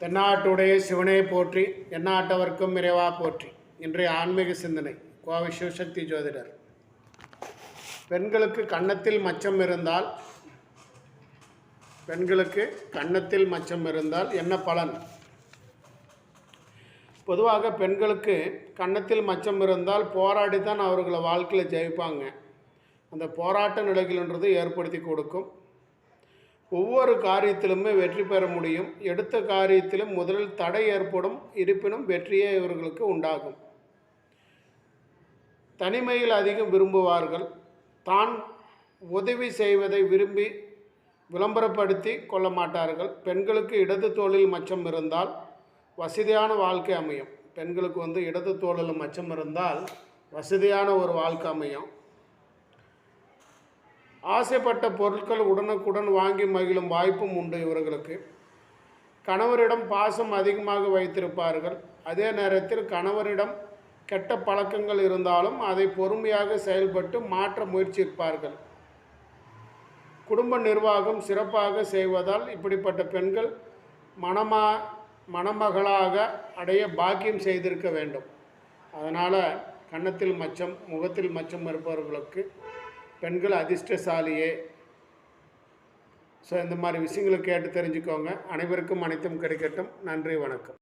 தென்னாட்டுடைய சிவனை போற்றி எந்நாட்டவர்க்கும் இறைவா போற்றி. இன்றைய ஆன்மீக சிந்தனை கோவை சிவசக்தி ஜோதிடர். பெண்களுக்கு கன்னத்தில் மச்சம் இருந்தால் பெண்களுக்கு கன்னத்தில் மச்சம் இருந்தால் என்ன பலன்? பொதுவாக பெண்களுக்கு கன்னத்தில் மச்சம் இருந்தால் போராடி தான் அவர்களை வாழ்க்கையில் ஜெயிப்பாங்க. அந்த போராட்ட நிலைகள்ன்றது ஏற்படுத்தி கொடுக்கும். ஒவ்வொரு காரியத்திலுமே வெற்றி பெற முடியும். எடுத்த காரியத்திலும் முதலில் தடை ஏற்படும் இருப்பினும் வெற்றியே இவர்களுக்கு உண்டாகும். தனிமையில் அதிகம் விரும்புவார்கள். தான் உதவி செய்வதை விரும்பி விளம்பரப்படுத்தி கொள்ள மாட்டார்கள். பெண்களுக்கு இடது தோளில் மச்சம் இருந்தால் வசதியான வாழ்க்கை அமையும். பெண்களுக்கு வந்து இடது தோளில் மச்சம் இருந்தால் வசதியான ஒரு வாழ்க்கை அமையும். ஆசைப்பட்ட பொருட்கள் உடனுக்குடன் வாங்கி மகிழும் வாய்ப்பும் உண்டு இவர்களுக்கு. கணவரிடம் பாசம் அதிகமாக வைத்திருப்பார்கள். அதே நேரத்தில் கணவரிடம் கெட்ட பழக்கங்கள் இருந்தாலும் அதை பொறுமையாக செயல்பட்டு மாற்ற முயற்சிப்பார்கள். குடும்ப நிர்வாகம் சிறப்பாக செய்வதால் இப்படிப்பட்ட பெண்கள் மணமா மணமகளாக அடைய பாக்கியம் செய்திருக்க வேண்டும். அதனால் கன்னத்தில் மச்சம் முகத்தில் மச்சம் இருப்பவர்களுக்கு பெண்கள் அதிர்ஷ்டசாலியே. ஸோ இந்த மாதிரி விஷயங்களை கேட்டு தெரிஞ்சுக்கோங்க. அனைவருக்கும் அனைத்தும் கிடைக்கட்டும். நன்றி வணக்கம்.